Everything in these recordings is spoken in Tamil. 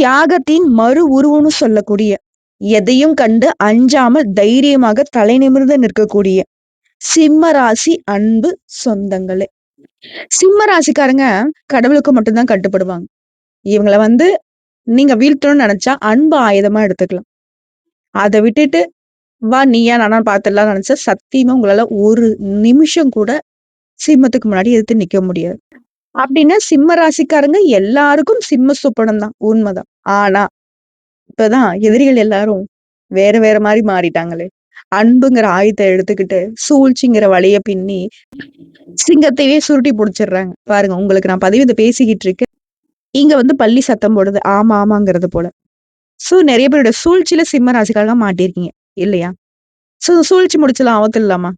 தியாகத்தின் மறு உருவம்னு சொல்லக்கூடிய எதையும் கண்டு அஞ்சாமல் தைரியமாக தலை நிமிர்ந்து நிற்கக்கூடிய சிம்ம ராசி அன்பு சொந்தங்களே. சிம்ம ராசிக்காரங்க கடவுளுக்கு மட்டும்தான் கட்டுப்படுவாங்க. இவங்கள வந்து நீங்க வீழ்த்தணும்னு நினைச்சா அன்பு ஆயுதமா எடுத்துக்கலாம். அதை விட்டுட்டு வா நீயா நானா பார்த்துடலாம் நினைச்சா சத்தியமா உங்களால ஒரு நிமிஷம் கூட சிம்மத்துக்கு முன்னாடி எதிர்த்து நிக்க முடியாது. அப்படின்னா சிம்ம ராசிக்காரங்க எல்லாருக்கும் சிம்ம சுப்பனம் தான் உண்மைதான். ஆனா இப்பதான் எதிரிகள் எல்லாரும் வேற வேற மாதிரி மாறிட்டாங்களே. அன்புங்கிற ஆயுதத்தை எடுத்துக்கிட்டு சூழ்ச்சிங்கிற வழிய பின்னி சிங்கத்தையே சுருட்டி புடிச்சிடுறாங்க. பாருங்க உங்களுக்கு நான் பதிவு இதை பேசிக்கிட்டு இருக்கேன். இங்க வந்து பள்ளி சத்தம் போடுது ஆமா ஆமாங்கிறது போல. சோ நிறைய பேரோட சூழ்ச்சியில சிம்ம ராசிக்காரங்க மாட்டிருக்கீங்க இல்லையா? சோ சூழ்ச்சி முடிச்சலாம் அவத்து இல்லாமா.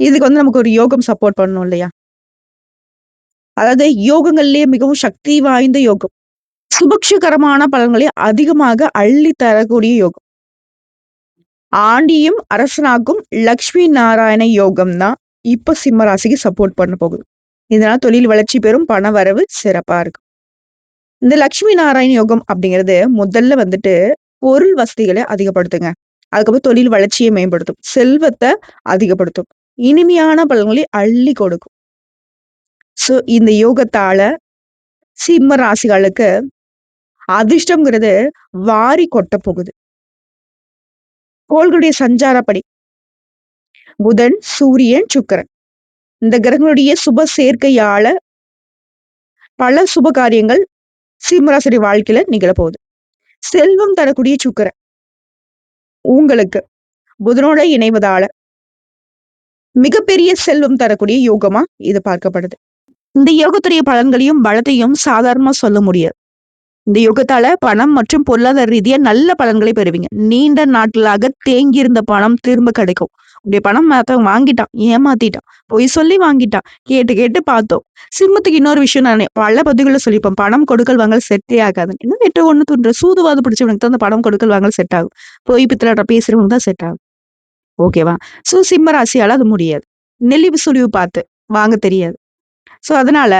இதுக்கு வந்து நமக்கு ஒரு யோகம் சப்போர்ட் பண்ணணும் இல்லையா? அதாவது யோகங்கள்லயே மிகவும் சக்தி வாய்ந்த யோகம். சுபக்ஷகரமான பலன்களை அதிகமாக அள்ளி தரக்கூடிய யோகம். ஆண்டியும் அரசனாக்கும் லக்ஷ்மி நாராயண யோகம் தான் இப்ப சிம்ம ராசிக்கு சப்போர்ட் பண்ண போகுது. இதனால தொழில் வளர்ச்சி பெறும் பண வரவு சிறப்பா இருக்கும். இந்த லக்ஷ்மி நாராயண யோகம் அப்படிங்கிறது முதல்ல வந்துட்டு பொருள் வசதிகளை அதிகப்படுத்துங்க. அதுக்கப்புறம் தொழில் வளர்ச்சியை மேம்படுத்தும். செல்வத்தை அதிகப்படுத்தும். இனிமையான பலன்களை அள்ளி கொடுக்கும். சோ இந்த யோகத்தால சிம்ம ராசிகளுக்கு அதிர்ஷ்டம்ங்கிறது வாரி கொட்ட போகுது. கோள்களுடைய சஞ்சாரப்படி. புதன் சூரியன் சுக்கரன். இந்த கிரகங்களுடைய சுப சேர்க்கையால பல சுப காரியங்கள் சிம்மராசரி வாழ்க்கையில நிகழப்போகுது செல்வம் தரக்கூடிய சுக்கரன். உங்களுக்கு புதனோட இணைவதால மிகப்பெரிய செல்வம் தரக்கூடிய யோகமா இது பார்க்கப்படுது. இந்த யோகத்துடைய பலன்களையும் பலத்தையும் சாதாரணமா சொல்ல முடியாது. இந்த யுகத்தால பணம் மற்றும் பொருளாதார ரீதியா நல்ல பலன்களை பெறுவீங்க. நீண்ட நாட்களாக தேங்கி இருந்த பணம் திரும்ப கிடைக்கும். உடைய பணம் மத்தவங்க வாங்கிட்டான் ஏமாத்திட்டான் பொய் சொல்லி வாங்கிட்டான் கேட்டு கேட்டு பார்த்தோம். சிம்மத்துக்கு இன்னொரு விஷயம் நான் பல பதிவுகளை சொல்லிப்போம் பணம் கொடுக்கல் வாங்கல் செட்டே ஆகாது. இன்னும் எட்டு ஒன்று தோன்ற சூதுவாது பிடிச்சவனுக்கு தான் அந்த பணம் கொடுக்கல் வாங்கல் செட் ஆகும். பொய் பித்தலாட்ட பேசுறவங்க தான் செட் ஆகும். ஓகேவா சோ சிம்ம ராசியால அது முடியாது. நெல்லிவு சுழிவு பார்த்து வாங்க தெரியாது. ஸோ அதனால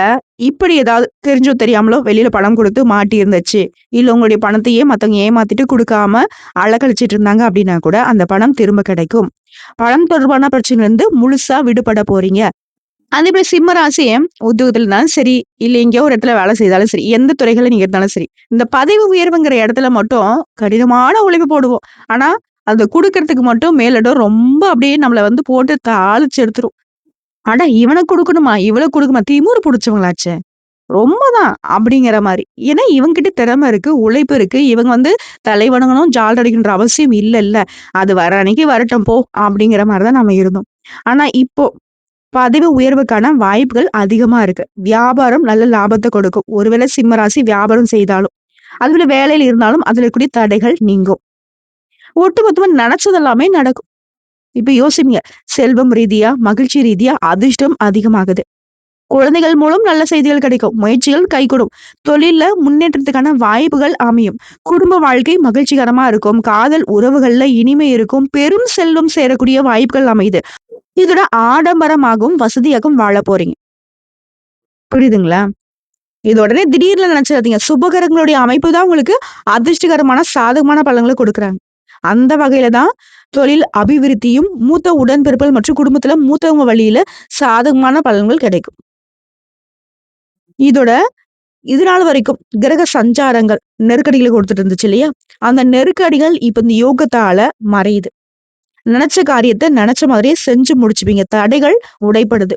இப்படி ஏதாவது தெரிஞ்சோ தெரியாமலோ வெளியில பணம் கொடுத்து மாட்டி இருந்துச்சு இல்ல உங்களுடைய பணத்தையே மத்தவங்க ஏமாத்திட்டு கொடுக்காம அழகழிச்சிட்டு இருந்தாங்க அப்படின்னா கூட அந்த பணம் திரும்ப கிடைக்கும். பணம் தொடர்பான பிரச்சனை இருந்து முழுசா விடுபட போறீங்க. அதே போல சிம்ம ராசியை உத்தியோகத்துல இருந்தாலும் சரி இல்ல எங்கேயோ ஒரு இடத்துல வேலை செய்தாலும் சரி எந்த துறைகளை நீங்க இருந்தாலும் சரி இந்த பதவி உயர்வுங்கிற இடத்துல மட்டும் கடினமான உழைப்பு போடுவோம். ஆனா அதை கொடுக்கறதுக்கு மட்டும் மேலிடம் ரொம்ப அப்படியே நம்மளை வந்து போட்டு தாளிச்சு எடுத்துரும். அட இவனுக்கு கொடுக்கணுமா? இவளை கொடுக்குமா திமுரு பிடிச்சவங்களாச்சே. ரொம்பதான் அப்படிங்கிற மாதிரி. ஏன்னா இவங்கிட்ட திறமை இருக்கு உழைப்பு இருக்கு. இவங்க வந்து தலை வணங்கணும் ஜால் அடிக்கின்ற அவசியம் இல்ல இல்ல அது வர அன்னைக்கு வரட்டும் போ அப்படிங்கிற மாதிரிதான் நம்ம இருந்தோம். ஆனா இப்போ பதவி உயர்வுக்கான வாய்ப்புகள் அதிகமா இருக்கு. வியாபாரம் நல்ல லாபத்தை கொடுக்கும். ஒருவேளை சிம்மராசி வியாபாரம் செய்தாலும் அதுல வேலையில் இருந்தாலும் அதுல கூடிய தடைகள் நீங்கும். ஒட்டுமொத்தமா நினைச்சதெல்லாமே நடக்கும். இப்ப யோசிங்க செல்வம் ரீதியா மகிழ்ச்சி ரீதியா அதிர்ஷ்டம் அதிகமாகுது. குழந்தைகள் மூலம் நல்ல செய்திகள் கிடைக்கும். முயற்சிகள் கைகூடும். தொழில முன்னேற்றத்துக்கான வாய்ப்புகள் அமையும். குடும்ப வாழ்க்கை மகிழ்ச்சிகரமா இருக்கும். காதல் உறவுகள்ல இனிமை இருக்கும். பெரும் செல்வம் சேரக்கூடிய வாய்ப்புகள் அமையுது. இதோட ஆடம்பரமாகவும் வசதியாகவும் வாழ போறீங்க. புரியுதுங்களா? இது உடனே திடீர்னு நினைச்சிடாதீங்க. சுபகரங்களுடைய அமைப்பு தான் உங்களுக்கு அதிர்ஷ்டகரமான சாதகமான பலன்களை கொடுக்குறாங்க. அந்த வகையில தான் தொழில் அபிவிருத்தியும் மூத்த உடன்பிறப்புகள் மற்றும் குடும்பத்துல மூத்தவங்க வழியில சாதகமான பலன்கள் கிடைக்கும். இதோட இதனால் வரைக்கும் கிரக சஞ்சாரங்கள் நெருக்கடிகளை கொடுத்துட்டு இருந்துச்சு இல்லையா? அந்த நெருக்கடிகள் இப்ப இந்த யோகத்தால மறையுது. நினைச்ச காரியத்தை நினைச்ச மாதிரியே செஞ்சு முடிச்சுப்பீங்க. தடைகள் உடைப்படுது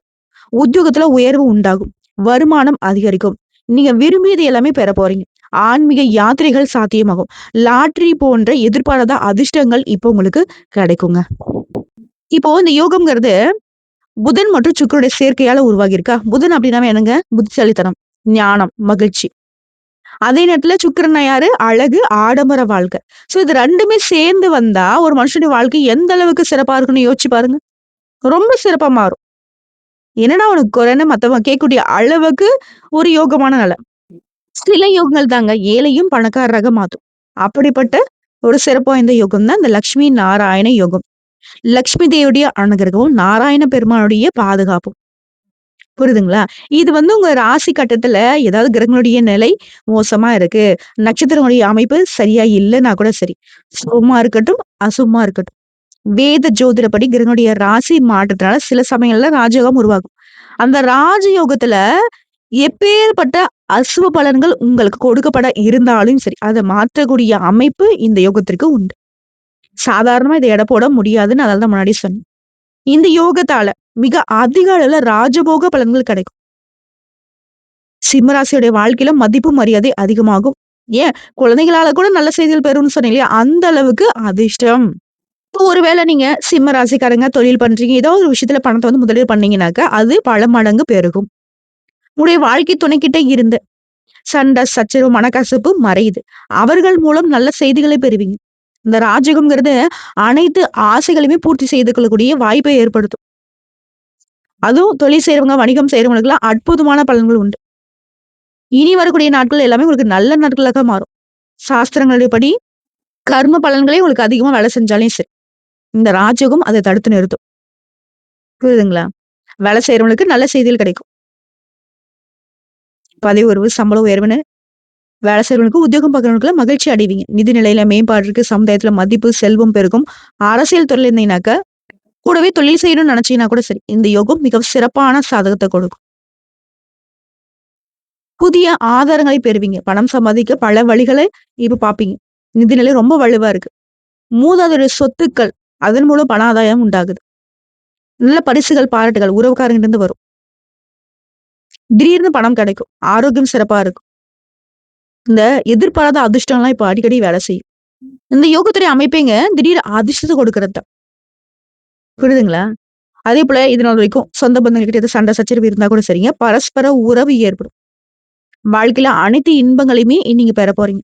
உத்தியோகத்துல உயர்வு உண்டாகும். வருமானம் அதிகரிக்கும். நீங்க விரும்பியது எல்லாமே பெற போறீங்க ஆன்மீக யாத்திரைகள் சாத்தியமாகும். லாட்ரி போன்ற எதிர்பாராத அதிர்ஷ்டங்கள் இப்போ உங்களுக்கு கிடைக்குங்க. இப்போ இந்த யோகம்ங்கிறது புதன் மற்றும் சுக்கருடைய சேர்க்கையால உருவாகி இருக்கா புதன் அப்படின்னா என்னங்க? புத்திசாலித்தனம் ஞானம் மகிழ்ச்சி. அதே நேரத்துல சுக்கரன் யாரு? அழகு ஆடம்பர வாழ்க்கை. சோ இது ரெண்டுமே சேர்ந்து வந்தா ஒரு மனுஷனுடைய வாழ்க்கை எந்த அளவுக்கு சிறப்பா இருக்குன்னு யோசிச்சு பாருங்க. ரொம்ப சிறப்பா மாறும். என்னடா உனக்கு குறைன்னு மத்தவங்க கேட்கக்கூடிய அளவுக்கு ஒரு யோகமான நிலை. சில யோகங்கள் தாங்க ஏழையும் பணக்காரராக மாற்றும் அப்படிப்பட்ட ஒரு சிறப்பு வாய்ந்த யோகம் தான் இந்த லக்ஷ்மி நாராயண யோகம் லக்ஷ்மி தேவியுடைய அனுகிரகமும் நாராயண பெருமானுடைய பாதுகாப்பும் புரியுதுங்களா? இது வந்து உங்க ராசி கட்டத்துல ஏதாவது கிரகங்களுடைய நிலை மோசமா இருக்கு. நட்சத்திரங்களுடைய அமைப்பு சரியா இல்லைன்னா கூட சரி. சுகமா இருக்கட்டும், அசுகமா இருக்கட்டும். வேத ஜோதிடப்படி கிரகனுடைய ராசி மாற்றத்தினால சில சமயங்கள்ல ராஜயோகம் உருவாகும். அந்த ராஜயோகத்துல எப்பேற்பட்ட அசுவ பலன்கள் உங்களுக்கு கொடுக்கப்பட இருந்தாலும் சரி, அதை மாற்றக்கூடிய அமைப்பு இந்த யோகத்திற்கு உண்டு. சாதாரணமா இத எடை போட முடியாதுன்னு அதனால தான் முன்னாடி சொன்னேன். இந்த யோகத்தால மிக அதிக அளவுல ராஜபோக பலன்கள் கிடைக்கும். சிம்ம ராசியுடைய வாழ்க்கையில மதிப்பு மரியாதை அதிகமாகும். ஏன் குழந்தைகளால கூட நல்ல செய்திகள் பெறும்னு சொன்னீங்க இல்லையா? அந்த அளவுக்கு அதிர்ஷ்டம். இப்போ ஒருவேளை நீங்க சிம்ம ராசிக்காரங்க தொழில் பண்றீங்க. ஏதோ ஒரு விஷயத்துல பணத்தை வந்து முதலீடு பண்ணீங்கன்னாக்கா, அது பல மடங்கு பெருகும். உடைய வாழ்க்கை துணைக்கிட்ட இருந்து சண்டை, சச்சரவு, மனக்கசப்பு மறையுது. அவர்கள் மூலம் நல்ல செய்திகளை பெறுவீங்க. இந்த ராஜகம்ங்கிறது அனைத்து ஆசைகளையுமே பூர்த்தி செய்து கொள்ளக்கூடிய வாய்ப்பை ஏற்படுத்தும். அதுவும் தொழில் செய்யறவங்க வணிகம் செய்யறவங்களுக்குலாம் அற்புதமான பலன்கள் உண்டு. இனி வரக்கூடிய நாட்கள் எல்லாமே உங்களுக்கு நல்ல நாட்களாக மாறும். சாஸ்திரங்களுடைய படி கர்ம பலன்களே உங்களுக்கு அதிகமா வேலை செஞ்சாலே சரி. இந்த ராஜயோகம் அதை தடுத்து நிறுத்தும். புரியுதுங்களா? வேலை செய்யறவங்களுக்கு நல்ல செய்திகள் கிடைக்கும். பதவி உயர்வு, சம்பள உயர்வுன்னு வேலை செய்றவங்களுக்கு, உத்தியோகம் பார்க்குறவங்களுக்குலாம் மகிழ்ச்சி அடைவீங்க. நிதி நிலையில மேம்பாடு இருக்கு. சமுதாயத்துல மதிப்பு, செல்வம் பெருகும். அரசியல் துறையில இருந்தீங்கன்னாக்க கூடவே தொழில் செய்யணும்னு நினைச்சீங்கன்னா கூட சரி. இந்த யோகம் மிக சிறப்பான சாதகத்தை கொடுக்கும். புதிய ஆதாரங்களை பெறுவீங்க. பணம் சம்பாதிக்க பல வழிகளை இப்ப பாப்பீங்க நிதிநிலை ரொம்ப வலுவா இருக்கு. மூதாதைய சொத்துக்கள், அதன் மூலம் பண ஆதாயம் உண்டாகுது. நல்ல பரிசுகள், பாராட்டுகள் உறவுக்காரங்கிட்ட இருந்து வரும். திடீர்னு பணம் கிடைக்கும். ஆரோக்கியம் சிறப்பா இருக்கும். இந்த எதிர்பாராத அதிர்ஷ்டம்லாம் இப்ப அடிக்கடி வேலை செய்யும். இந்த யோகத்துறை அமைப்பேங்க திடீர் அதிர்ஷ்டத்தை கொடுக்கிறது தான். புரியுதுங்களா? அதே போல நாள் வரைக்கும் சொந்த பந்தங்கள்கிட்ட ஏதோ சண்டை, சச்சரவு இருந்தா கூட சரிங்க. பரஸ்பர உறவு ஏற்படும். வாழ்க்கையில அனைத்து இன்பங்களையுமே நீங்க பெற போறீங்க.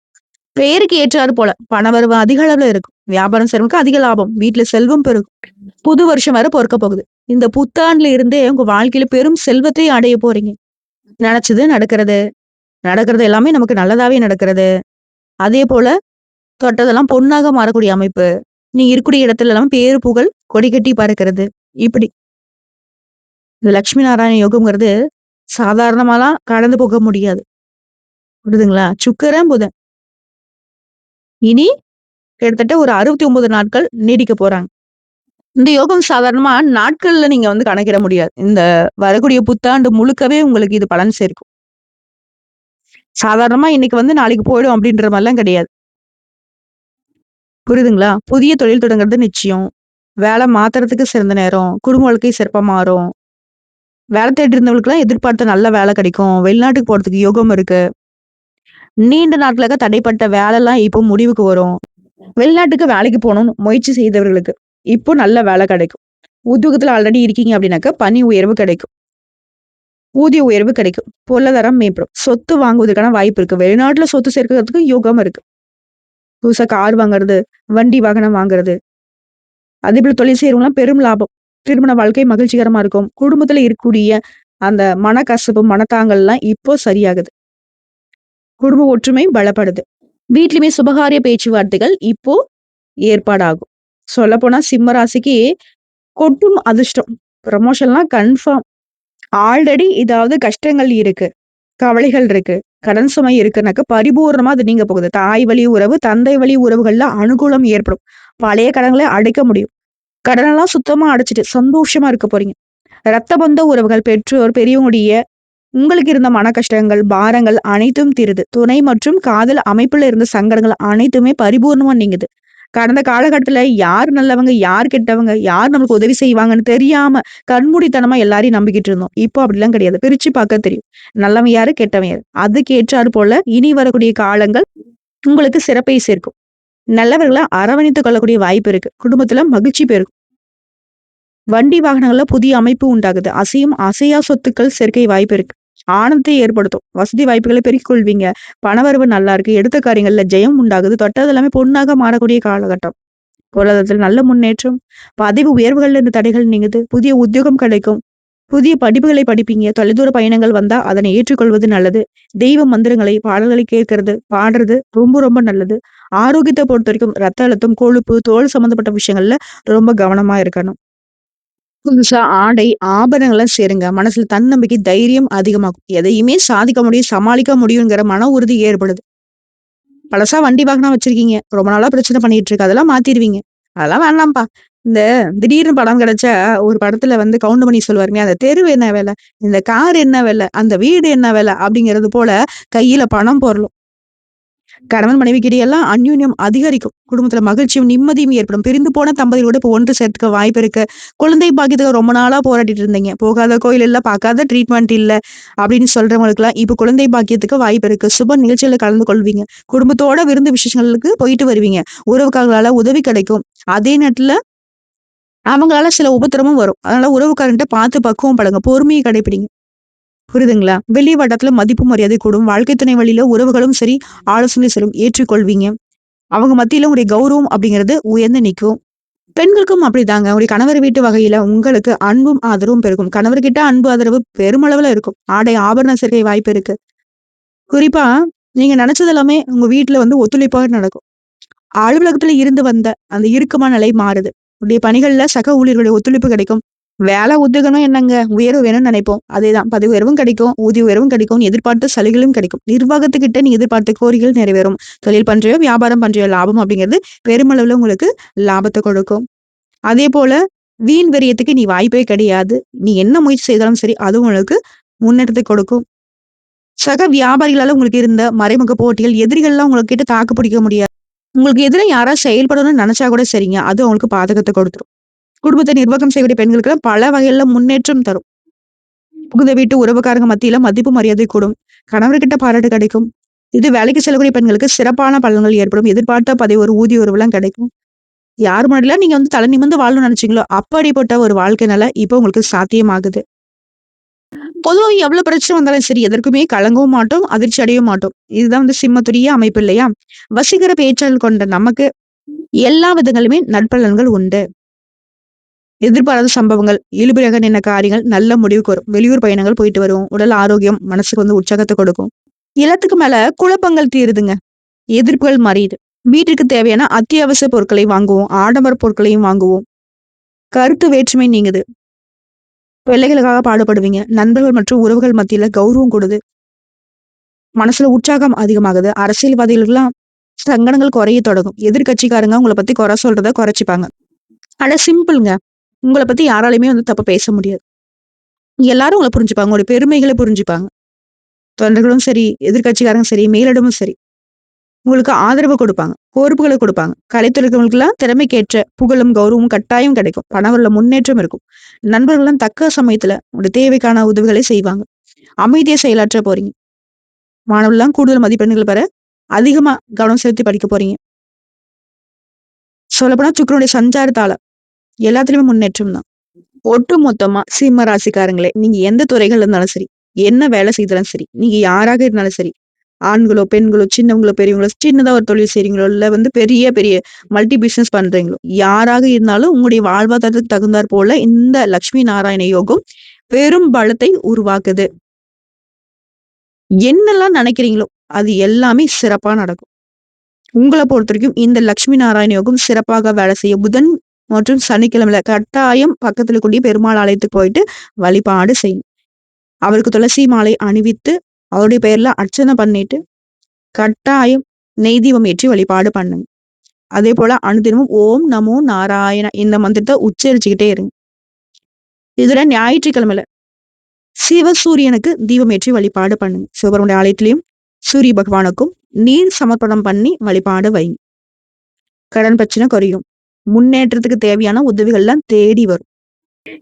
பெயருக்கு ஏற்றாறு போல பணவரவு அதிக அளவுல இருக்கும். வியாபாரம் செய்றவங்களுக்கு அதிக லாபம். வீட்டுல செல்வம் பெருகும். புது வருஷம் வர பொறுக்க போகுது. இந்த புத்தாண்டுல இருந்தே உங்க வாழ்க்கையில பெரும் செல்வத்தை அடைய போறீங்க. நினைச்சது நடக்கிறது. நடக்கிறது எல்லாமே நமக்கு நல்லதாவே நடக்கிறது. அதே போல தொட்டதெல்லாம் பொன்னாக மாறக்கூடிய அமைப்பு. நீ இருக்கக்கூடிய இடத்துல எல்லாம் பேரு புகழ் கொடி கட்டி பறக்கிறது. இப்படி. இந்த லக்ஷ்மி நாராயண யோகம்ங்கிறது சாதாரணமாலாம் கடந்து போக முடியாது. புரியுதுங்களா? சுக்கரன் புதன். இனி கிட்டத்தட்ட ஒரு 69 நாட்கள் நீடிக்க போறாங்க. இந்த யோகம் சாதாரணமா நாட்கள்ல நீங்க வந்து கணக்கிட முடியாது. இந்த வரக்கூடிய புத்தாண்டு முழுக்கவே உங்களுக்கு இது பலன் சேர்க்கும். சாதாரணமா இன்னைக்கு வந்து நாளைக்கு போயிடும் அப்படின்ற மாதிரிலாம் கிடையாது. புரியுதுங்களா? புதிய தொழில் தொடங்குறது நிச்சயம். வேலை மாத்துறதுக்கு சிறந்த நேரம். குடும்ப வாழ்க்கை சிறப்பா மாறும். வேலை தேடி இருந்தவங்களுக்குலாம் எதிர்பார்த்த நல்ல வேலை கிடைக்கும். வெளிநாட்டுக்கு போறதுக்கு யோகம் இருக்கு. நீண்ட நாட்களாக தடைப்பட்ட வேலைலாம் இப்போ முடிவுக்கு வரும். வெளிநாட்டுக்கு வேலைக்கு போகணும்னு முயற்சி செய்தவர்களுக்கு, இப்போ நல்ல வேலை கிடைக்கும். உத்தியோகத்தில் ஆல்ரெடி இருக்கீங்க அப்படின்னாக்கா, பணி உயர்வு கிடைக்கும். ஊதிய உயர்வு கிடைக்கும். பொருளாதாரம் மேம்படும். சொத்து வாங்குவதற்கான வாய்ப்பு இருக்கு. வெளிநாட்டுல சொத்து சேர்க்கிறதுக்கு யோகம் இருக்கு. புதுசா கார் வாங்குறது, வண்டி வாகனம் வாங்குறது. அதேபோல தொழில் செய்யறவங்களாம் பெரும் லாபம். திருமண வாழ்க்கை மகிழ்ச்சிகரமா இருக்கும். குடும்பத்துல இருக்கக்கூடிய அந்த மனக்கசப்பு, மனத்தாங்கல்லாம் இப்போ சரியாகுது. குடும்ப ஒற்றுமை பலப்படுது. வீட்லயுமே சுபகாரிய பேச்சுவார்த்தைகள் இப்போ ஏற்பாடாகும். சொல்லப்போனா சிம்ம ராசிக்கு கொட்டும் அதிர்ஷ்டம். ப்ரமோஷன்லாம் கன்ஃபார்ம். ஆல்ரெடி ஏதாவது கஷ்டங்கள் இருக்கு. கவலைகள் இருக்கு. கடன் சுமை இருக்குனாக்க பரிபூர்ணமா அது நீங்க போகுது. தாய் வழி உறவு, தந்தை வழி உறவுகள்ல அனுகூலம் ஏற்படும். பழைய கடன்களை அடைக்க முடியும். கடனெல்லாம் சுத்தமா அடைச்சிட்டு சந்தோஷமா இருக்க போறீங்க. ரத்த பந்த உறவுகள், பெற்றோர், பெரியவங்களுடைய உங்களுக்கு இருந்த மன கஷ்டங்கள், பாரங்கள் அனைத்தும் தீருது. துணை மற்றும் காதல் அமைப்புல இருந்த சங்கடங்கள் அனைத்துமே பரிபூர்ணமா நீங்குது. கடந்த காலகட்டத்துல யார் நல்லவங்க, யார் கெட்டவங்க, யார் நமக்கு உதவி செய்வாங்கன்னு தெரியாம கண்மூடித்தனமா எல்லாரையும் நம்பிக்கிட்டு இருந்தோம். இப்போ அப்படிலாம் கிடையாது. பிரிச்சு பார்க்க தெரியும். நல்லவன் யாரு, கெட்டவன் யாரு. அதுக்கு ஏற்றாறு போல இனி வரக்கூடிய காலங்கள் உங்களுக்கு சிறப்பை சேர்க்கும். நல்லவர்களை அரவணைத்துக் கொள்ளக்கூடிய வாய்ப்பு இருக்கு. குடும்பத்துல மகிழ்ச்சி பெருக்கும் வண்டி வாகனங்கள்ல புதிய அமைப்பு உண்டாகுது. அசையும், அசையா சொத்துக்கள் சேர்க்கை வாய்ப்பு இருக்கு. ஆனந்தத்தை ஏற்படுத்தும். வசதி வாய்ப்புகளை பெருக்கிக் கொள்வீங்க. பணவரவு நல்லா இருக்கு. எடுத்த காரியங்கள்ல ஜெயம் உண்டாகுது. தொட்டது எல்லாமே பொண்ணாக மாறக்கூடிய காலகட்டம். பொருளாதாரத்தில் நல்ல முன்னேற்றம். பதவி உயர்வுகள்ல இருந்த தடைகள் நீங்குது. புதிய உத்தியோகம் கிடைக்கும். புதிய படிப்புகளை படிப்பீங்க. தொலைதூர பயணங்கள் வந்தா அதனை ஏற்றுக்கொள்வது நல்லது. தெய்வ மந்திரங்களை, பாடல்களை கேட்கறது பாடுறது ரொம்ப ரொம்ப நல்லது. ஆரோக்கியத்தை பொறுத்த வரைக்கும் ரத்த அழுத்தம், கொழுப்பு, தோல் சம்பந்தப்பட்ட விஷயங்கள்ல ரொம்ப கவனமா இருக்கணும். புதுசா ஆடை, ஆபரணங்களை சேருங்க. மனசுல தன்னம்பிக்கை, தைரியம் அதிகமாகும். எதையுமே சாதிக்க முடியும், சமாளிக்க முடியுங்கிற மன உறுதி ஏற்படுது. பழசா வண்டி வாகனம் வச்சிருக்கீங்க. ரொம்ப நாளா பிரச்சனை பண்ணிட்டு இருக்கு. அதெல்லாம் மாத்திடுவீங்க அதெல்லாம் வேண்டாம்ப்பா இந்த திடீர்னு படம் கிடைச்சா, ஒரு படத்துல வந்து கவுண்டமணி சொல்லுவாருங்க, "அந்த தெரு என்ன வேலை இந்த கார் என்ன வேலை அந்த வீடு என்ன வேலை அப்படிங்கிறது போல கையில பணம் பொருளும். கணவன் மனைவிக்கிடையே எல்லாம் அந்யூன்யம் அதிகரிக்கும். குடும்பத்துல மகிழ்ச்சியும், நிம்மதியும் ஏற்படும். பிரிந்து போன தம்பதிகளோட இப்போ ஒன்று சேர்த்துக்க வாய்ப்பு இருக்கு. குழந்தை பாக்கியத்துக்கு ரொம்ப நாளா போராடிட்டு இருந்தீங்க. போகாத கோயில் இல்ல, பார்க்காத ட்ரீட்மெண்ட் இல்ல அப்படின்னு சொல்றவங்களுக்குலாம் இப்ப குழந்தை பாக்கியத்துக்கு வாய்ப்பு இருக்கு. சுப நிகழ்ச்சியில கலந்து கொள்வீங்க. குடும்பத்தோட விருந்து விசேஷங்களுக்கு போயிட்டு வருவீங்க. உறவுக்காரங்களால உதவி கிடைக்கும். அதே நேரத்துல அவங்களால சில உபத்திரமும் வரும். அதனால உறவுக்காரன்ட்ட பார்த்து பக்குவம் படுங்க. பொறுமையை கடைபிடிங்க புரியுதுங்களா? வெளி வட்டத்துல மதிப்பு மரியாதை கூடும். வாழ்க்கை துணை வழியில உறவுகளும் சரி, ஆலோசனை செல்லும் ஏற்றுக்கொள்வீங்க. அவங்க மத்தியில உங்களுடைய கௌரவம் அப்படிங்கிறது உயர்ந்து நிற்கும் பெண்களுக்கும் அப்படிதாங்க. உங்களுடைய கணவர் வீட்டு வகையில உங்களுக்கு அன்பும், ஆதரவும் பெருகும். கணவர்கிட்ட அன்பு, ஆதரவு பெருமளவுல இருக்கும். ஆடை, ஆபரண சேர்க்கை வாய்ப்பு இருக்கு. குறிப்பா நீங்க நினைச்சது எல்லாமே உங்க வீட்டுல வந்து ஒத்துழைப்பாக நடக்கும். அலுவலகத்துல இருந்து வந்த அந்த இறுக்கமான நிலை மாறுது. உங்களுடைய பணிகள்ல சக ஊழியர்களுடைய ஒத்துழைப்பு கிடைக்கும். வேலை உத்தியோகம்னா என்னங்க? உயர்வு வேணும்னு நினைப்போம். அதேதான். பதவி உயர்வும் கிடைக்கும், ஊதிய உயர்வும் கிடைக்கும், எதிர்பார்த்த சலுகைகளும் கிடைக்கும். நிர்வாகத்துக்கிட்ட நீ எதிர்பார்த்த கோரிக்கைகள் நிறைவேறும். தொழில் பண்றையோ வியாபாரம் பண்றையோ லாபம் அப்படிங்கிறது பெருமளவுல உங்களுக்கு லாபத்தை கொடுக்கும். அதே போல வீண் விரயத்துக்கு நீ வாய்ப்பே கிடையாது. நீ என்ன முயற்சி செய்தாலும் சரி, அது உங்களுக்கு முன்னேற்றத்தை கொடுக்கும். சக வியாபாரிகளால உங்களுக்கு இருந்த மறைமுக போட்டிகள், எதிரிகள்லாம் உங்ககிட்ட தாக்கு பிடிக்க முடியாது. உங்களுக்கு எதிரா யாராவது செயல்படணும்னு நினைச்சா கூட சரிங்க. அது அவங்களுக்கு பாதகத்தை கொடுத்துரும். குடும்பத்தை நிர்வாகம் செய்யக்கூடிய பெண்களுக்கு பல வகையில முன்னேற்றம் தரும். புகுந்த வீட்டு உறவுக்காரங்க மத்தியில மதிப்பு மரியாதை கூடும். கணவர்கிட்ட பாராட்டு கிடைக்கும். இது வேலைக்கு செல்லக்கூடிய பெண்களுக்கு சிறப்பான பலன்கள் ஏற்படும். எதிர்பார்த்த பதவி ஒரு ஊதிய உறவுலாம் கிடைக்கும். யார் முன்னாடிலாம் நீங்க வந்து தலை நிமிர்ந்து வாழணும்னு நினைச்சீங்களோ, அப்படிப்பட்ட ஒரு வாழ்க்கைனால இப்ப உங்களுக்கு சாத்தியமாகுது. பொதுவா எவ்வளவு பிரச்சனை வந்தாலும் சரி, எதற்குமே கலங்கவும் மாட்டோம், அதிர்ச்சி அடையவும் மாட்டோம். இதுதான் வந்து சிம்மத்துரிய அமைப்பு இல்லையா? வசீகர பேச்சாற்றல் கொண்ட நமக்கு எல்லா விதங்களுமே நற்பலன்கள் உண்டு. எதிர்பாராத சம்பவங்கள், இழுபறியாக நின்ன காரியங்கள் நல்ல முடிவுக்கு வரும். வெளியூர் பயணங்கள் போயிட்டு வருவோம். உடல் ஆரோக்கியம் மனசுக்கு வந்து உற்சாகத்தை கொடுக்கும். எல்லாத்துக்கு மேல குழப்பங்கள் தீருதுங்க. எதிர்ப்புகள் மறையுது. வீட்டிற்கு தேவையான அத்தியாவசிய பொருட்களை வாங்குவோம். ஆடம்பர பொருட்களையும் வாங்குவோம். கருத்து வேற்றுமை நீங்குது. பிள்ளைகளுக்காக பாடுபடுவீங்க. நண்பர்கள் மற்றும் உறவுகள் மத்தியில கௌரவம் கூடுது. மனசுல உற்சாகம் அதிகமாகுது. அரசியல்வாதிகளுக்கெல்லாம் சங்கடங்கள் குறைய தொடங்கும். எதிர்கட்சிக்காரங்க உங்களை பத்தி குறை சொல்றத குறைச்சிப்பாங்க ஆனா சிம்பிள்ங்க. உங்களை பத்தி யாராலையுமே வந்து தப்பு பேச முடியாது. எல்லாரும் உங்களை புரிஞ்சுப்பாங்க. உங்களுடைய பெருமைகளை புரிஞ்சுப்பாங்க. தொண்டர்களும் சரி, எதிர்க்கட்சிக்காரங்க சரி, மேலிடமும் சரி. உங்களுக்கு ஆதரவு கொடுப்பாங்க. பொறுப்புகள கொடுப்பாங்க. கலைத்துறைகளுக்கெல்லாம் திறமைக்கேற்ற புகழும், கௌரவமும் கட்டாயம் கிடைக்கும். பணவரில் முன்னேற்றம் இருக்கும். நண்பர்கள்லாம் தக்க சமயத்துல உங்களுடைய தேவைக்கான உதவிகளை செய்வாங்க. அமைதியை செயலாற்ற போறீங்க. மாணவர்கள்லாம் கூடுதல் மதிப்பெண்கள் பெற அதிகமா கவனம் செலுத்தி படிக்க போறீங்க. சொல்லப்போனா சுக்கரனுடைய சஞ்சாரத்தால எல்லாத்துலயுமே முன்னேற்றம் தான். ஒட்டு மொத்தமா சிம்ம ராசிக்காரங்களே, நீங்க எந்த துறைகள்ல இருந்தாலும் சரி, என்ன வேலை செய்தாலும் சரி, நீங்க யாராக இருந்தாலும் சரி, ஆண்களோ, பெண்களோ, சின்னவங்களோ, பெரியவங்களோ, சின்னதா ஒரு தொழில் செய்றீங்களோ, இல்ல வந்து பெரிய பெரிய மல்டி பிசினஸ் பண்றீங்களோ, யாராக இருந்தாலும் உங்களுடைய வாழ்வாதாரத்துக்கு தகுந்தாற் போல இந்த லட்சுமி நாராயண யோகம் பெரும் பலத்தை உருவாக்குது. என்னெல்லாம் நினைக்கிறீங்களோ, அது எல்லாமே சிறப்பா நடக்கும். உங்களை பொறுத்த வரைக்கும் இந்த லட்சுமி நாராயண யோகம் சிறப்பாக வேலை செய்ய புதன் மற்றும் சனிக்கிழமையில கட்டாயம் பக்கத்துல கூடிய பெருமாள் ஆலயத்துக்கு போயிட்டு வழிபாடு செய்யணும். அவருக்கு துளசி மாலை அணிவித்து, அவருடைய பெயர்ல அர்ச்சனை பண்ணிட்டு, கட்டாயம் நெய் தீபம் ஏற்றி வழிபாடு பண்ணுங்க. அதே போல அனுதினமும் ஓம் நமோ நாராயண இந்த மந்திரத்தை உச்சரிச்சுக்கிட்டே இருங்க. இதுல ஞாயிற்றுக்கிழமையில சிவசூரியனுக்கு தீபம் ஏற்றி வழிபாடு பண்ணுங்க. சிவபெருமானுடைய ஆலயத்திலையும் சூரிய பகவானுக்கும் நீர் சமர்ப்பணம் பண்ணி வழிபாடு வைங்க. கடன் பிரச்சனை குறையும். முன்னேற்றத்துக்கு தேவையான உதவிகள்லாம் தேடி வரும்.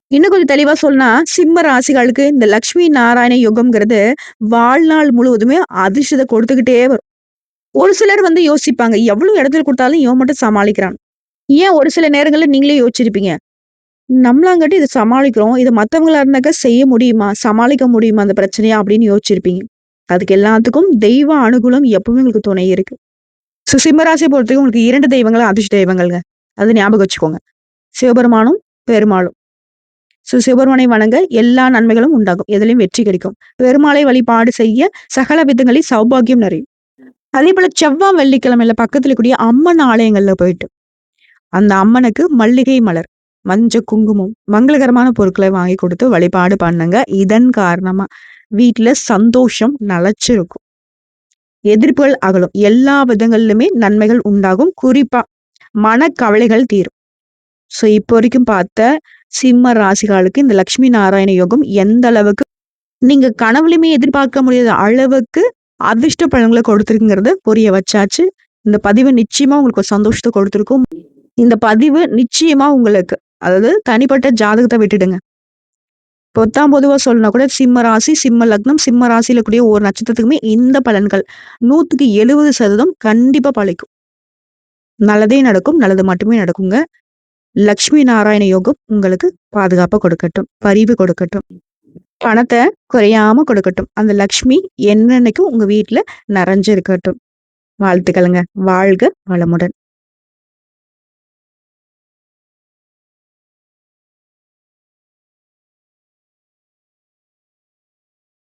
இன்னும் கொஞ்சம் தெளிவா சொன்னா, சிம்ம ராசிகளுக்கு இந்த லக்ஷ்மி நாராயண யுகம்ங்கிறது வாழ்நாள் முழுவதுமே அதிர்ஷ்டத்தை கொடுத்துக்கிட்டே வரும். ஒரு சிலர் வந்து யோசிப்பாங்க, எவ்வளவு இடத்துல கொடுத்தாலும் இவன் மட்டும் சமாளிக்கிறான். ஏன் ஒரு சில நேரங்களில் நீங்களே யோசிச்சிருப்பீங்க. நம்மளாங்காட்டி இதை சமாளிக்கிறோம். இதை மத்தவங்களா இருந்தாக்கா செய்ய முடியுமா? சமாளிக்க முடியுமா அந்த பிரச்சனையா அப்படின்னு யோசிச்சிருப்பீங்க. அதுக்கு எல்லாத்துக்கும் தெய்வ அனுகூலம் எப்பவுமே உங்களுக்கு துணை இருக்கு. ஸோ சிம்ம பொறுத்தவரைக்கும் உங்களுக்கு இரண்டு தெய்வங்களும் அதிர்ஷ்ட தெய்வங்கள்ங்க. அது ஞாபகம் வச்சுக்கோங்க. சிவபெருமானும், பெருமாளும். ஸோ சிவபெருமானை வணங்க எல்லா நன்மைகளும் உண்டாகும். எதுலையும் வெற்றி கிடைக்கும். பெருமாளை வழிபாடு செய்ய சகல விதங்களில் சௌபாக்கியம் நிறையும். அதேபோல செவ்வாய், வெள்ளிக்கிழமையில பக்கத்துல கூடிய அம்மன் ஆலயங்கள்ல போயிட்டு, அந்த அம்மனுக்கு மல்லிகை மலர், மஞ்ச குங்குமம் மங்களகரமான பொருட்களை வாங்கி கொடுத்து வழிபாடு பண்ணுங்க இதன் காரணமா வீட்டுல சந்தோஷம் நிலைச்சிருக்கும் எதிர்ப்புகள் அகலும் எல்லா விதங்களிலுமே நன்மைகள் உண்டாகும் குறிப்பா மனக்கவலைகள் தீரும். ஸோ இப்போ வரைக்கும் பார்த்த சிம்ம ராசிகளுக்கு இந்த லக்ஷ்மி நாராயண யோகம் எந்த அளவுக்கு நீங்க கனவுலையுமே எதிர்பார்க்க முடியாத அளவுக்கு அதிர்ஷ்ட பலன்களை கொடுத்துருக்குங்கிறத புரிய வச்சாச்சு. இந்த பதிவு நிச்சயமா உங்களுக்கு ஒரு சந்தோஷத்தை கொடுத்துருக்கும். இந்த பதிவு நிச்சயமா உங்களுக்கு அதாவது தனிப்பட்ட ஜாதகத்தை விட்டுடுங்க. பொத்தாம் பொதுவாக சொல்லணும் கூட சிம்ம ராசி சிம்ம லக்னம் சிம்ம ராசியில கூடிய ஒரு நட்சத்திரத்துக்குமே இந்த பலன்கள் நூத்துக்கு எழுபது சதவீதம் கண்டிப்பா பழிக்கும். நல்லதே நடக்கும் நல்லது மட்டுமே நடக்குங்க. லக்ஷ்மி நாராயண யோகம் உங்களுக்கு பாதுகாப்பை கொடுக்கட்டும் பரிவு கொடுக்கட்டும். பணத்தை குறையாம கொடுக்கட்டும். அந்த லக்ஷ்மி என்னன்னைக்கும் உங்க வீட்டுல நிறைஞ்சிருக்கட்டும். வாழ்த்துக்களுங்க. வாழ்க வளமுடன்.